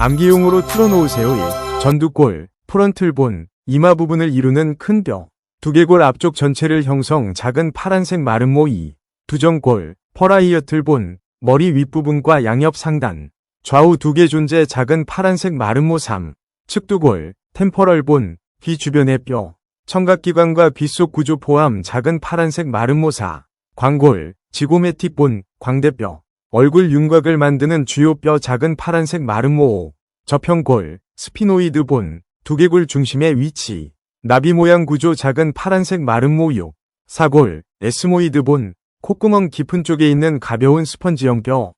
암기용으로 틀어놓으세요 1. 전두골, 프런틀본, 이마 부분을 이루는 큰 뼈. 두개골 앞쪽 전체를 형성 작은 파란색 마름모 2. 두정골, 퍼라이어틀본, 머리 윗부분과 양옆 상단. 좌우 두 개 존재 작은 파란색 마름모 3. 측두골, 템퍼럴본, 귀 주변의 뼈. 청각기관과 귓속 구조 포함 작은 파란색 마름모 4. 광골, 지고메틱본, 광대뼈. 얼굴 윤곽을 만드는 주요 뼈 작은 파란색 마름모 5. 저평골, 스피노이드 본, 두개골 중심의 위치. 나비 모양 구조 작은 파란색 마름모 6. 사골, 에스모이드 본, 콧구멍 깊은 쪽에 있는 가벼운 스펀지형 뼈.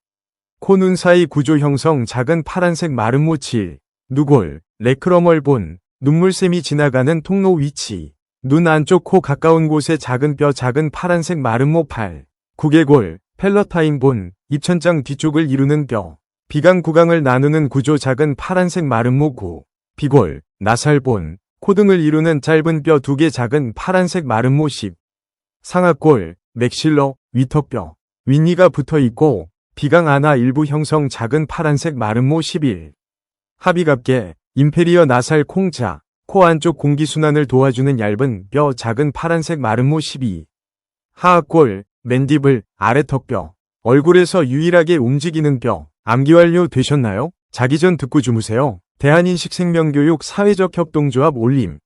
코 눈 사이 구조 형성 작은 파란색 마름모 7. 누골, 레크러멀 본, 눈물샘이 지나가는 통로 위치. 눈 안쪽 코 가까운 곳에 작은 뼈 작은 파란색 마름모 8. 구개골, 펠러타인 본, 입천장 뒤쪽을 이루는 뼈. 비강 구강을 나누는 구조 작은 파란색 마름모 9. 비골, 나살본, 코 등을 이루는 짧은 뼈 두 개 작은 파란색 마름모 10. 상악골, 맥실러, 위턱뼈, 윗니가 붙어 있고 비강 안아 일부 형성 작은 파란색 마름모 11. 합의갑계, 임페리어 나살 콩자, 코 안쪽 공기순환을 도와주는 얇은 뼈 작은 파란색 마름모 12. 하악골, 맨디블, 아래 턱뼈, 얼굴에서 유일하게 움직이는 뼈, 암기 완료 되셨나요? 자기 전 듣고 주무세요. 대한인식생명교육 사회적 협동조합 올림.